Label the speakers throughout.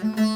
Speaker 1: Thank you.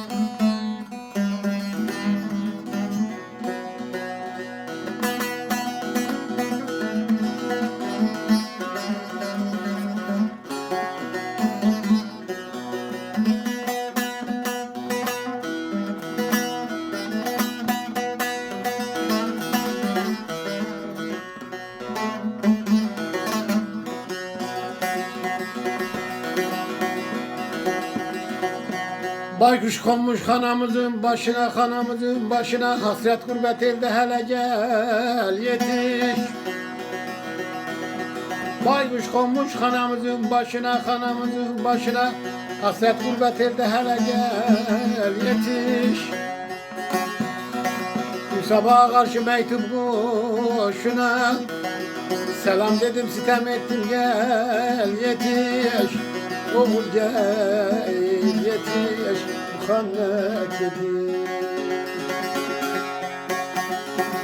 Speaker 1: Baykuş konmuş kanamızın başına kanamızın başına hasret gurbet elde hele gel yetiş. Baykuş konmuş kanamızın başına kanamızın başına hasret gurbet elde hele gel yetiş. Sabaha karşı mektup kuşuna Selam dedim sitem ettim gel yetiş. Oğul gel yetiş Muhammed yetiş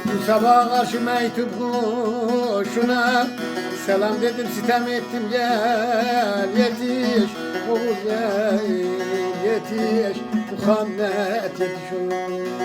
Speaker 1: Bu sabah karşı mektup kuşuna Selam dedim sitem ettim gel yetiş. Oğul gel yetiş Muhammed yetiş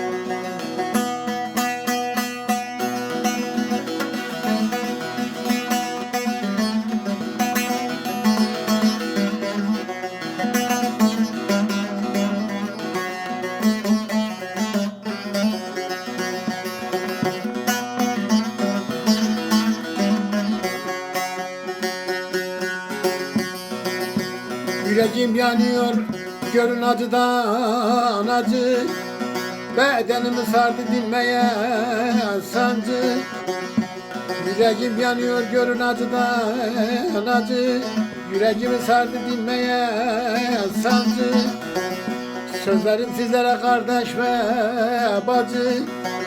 Speaker 1: Yüreğim yanıyor görün acıdan acı. Bedenimi sardı dinmeye sancı. Yüreğim yanıyor görün acıdan acı. Yüreğimi sardı dinmeye sancı. Sözlerim sizlere kardeş ve bacı.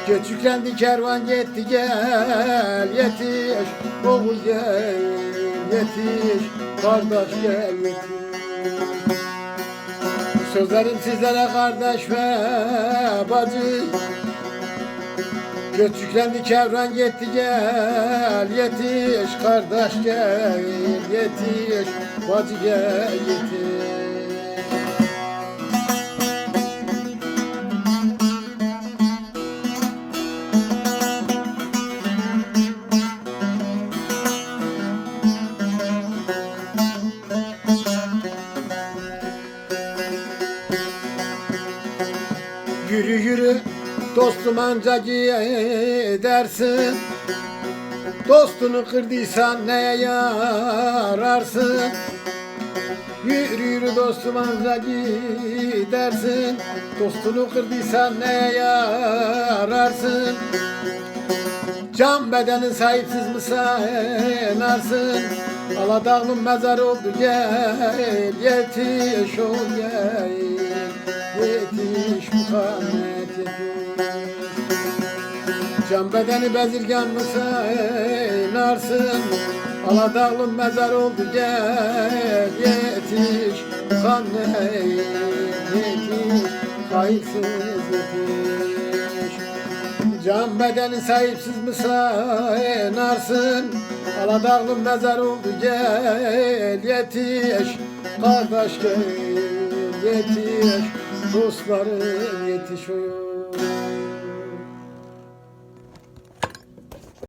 Speaker 1: Göç yüklendi kervan gitti gel yetiş. Oğul gel yetiş Kardeş gel yetiş Sözlerim sizlere kardeş ve bacı. Göç yüklendi kervan gitti gel yetiş. Kardeş gel yetiş Bacı gel yetiş Yürü yürü dostum anca gidersin. Dostunu kırdıysan neye yararsın? Yürü yürü dostum anca gidersin. Dostunu kırdıysan neye yararsın? Can bedeni sahipsiz mi sanarsın? Aladağlım mezar oldu gel Yetiş ol gel Yetiş Muhammed yetiş Can bedeni bezirgan mı sanarsın Aladağlım mezar oldu gel Yetiş Muhammed yetiş Hayırsız yetiş. Can bedeni sahipsiz mi sanarsın Aladağlım mezar oldu gel yetiş. Kardeş gel yetiş Dostlarım yetiş oy.